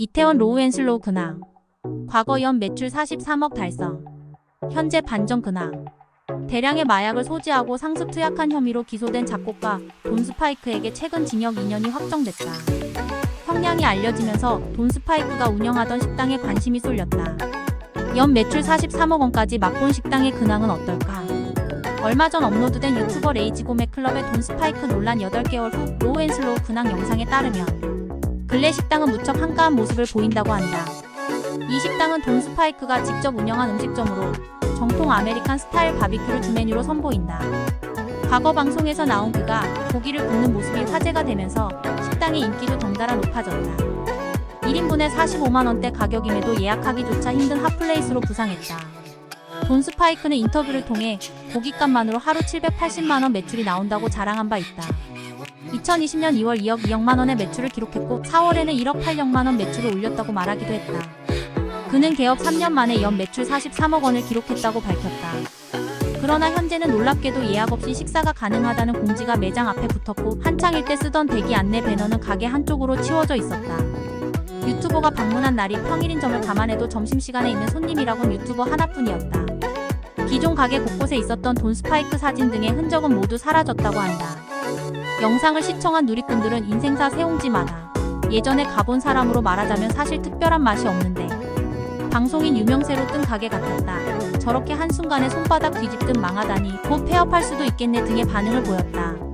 이태원 로우 앤슬로우 근황. 과거 연 매출 43억 달성. 현재 반전 근황. 대량의 마약을 소지하고 상습 투약한 혐의로 기소된 작곡가 돈 스파이크에게 최근 징역 2년이 확정됐다. 형량이 알려지면서 돈 스파이크가 운영하던 식당에 관심이 쏠렸다. 연 매출 43억 원까지 맛본 식당의 근황은 어떨까? 얼마 전 업로드된 유튜버 레이지 고메 클럽의 돈 스파이크 논란 8개월 후 로우앤슬로우 근황 영상에 따르면 근래 식당은 무척 한가한 모습을 보인다고 한다. 이 식당은 돈 스파이크가 직접 운영한 음식점으로 정통 아메리칸 스타일 바비큐를 주 메뉴로 선보인다. 과거 방송에서 나온 그가 고기를 굽는 모습이 화제가 되면서 식당의 인기도 덩달아 높아졌다. 1인분에 45만원대 가격임에도 예약하기조차 힘든 핫플레이스로 부상했다. 돈 스파이크는 인터뷰를 통해 고깃값만으로 하루 780만원 매출이 나온다고 자랑한 바 있다. 2020년 2월 2억 2억만 원의 매출을 기록했고 4월에는 1억 8억만 원 매출을 올렸다고 말하기도 했다. 그는 개업 3년 만에 연 매출 43억 원을 기록했다고 밝혔다. 그러나 현재는 놀랍게도 예약 없이 식사가 가능하다는 공지가 매장 앞에 붙었고 한창일 때 쓰던 대기 안내 배너는 가게 한쪽으로 치워져 있었다. 유튜버가 방문한 날이 평일인 점을 감안해도 점심시간에 있는 손님이라곤 유튜버 하나뿐이었다. 기존 가게 곳곳에 있었던 돈 스파이크 사진 등의 흔적은 모두 사라졌다고 한다. 영상을 시청한 누리꾼들은 인생사 세옹지마다 예전에 가본 사람으로 말하자면 사실 특별한 맛이 없는데 방송인 유명세로 뜬 가게 같았다. 저렇게 한순간에 손바닥 뒤집듯 망하다니 곧 폐업할 수도 있겠네 등의 반응을 보였다.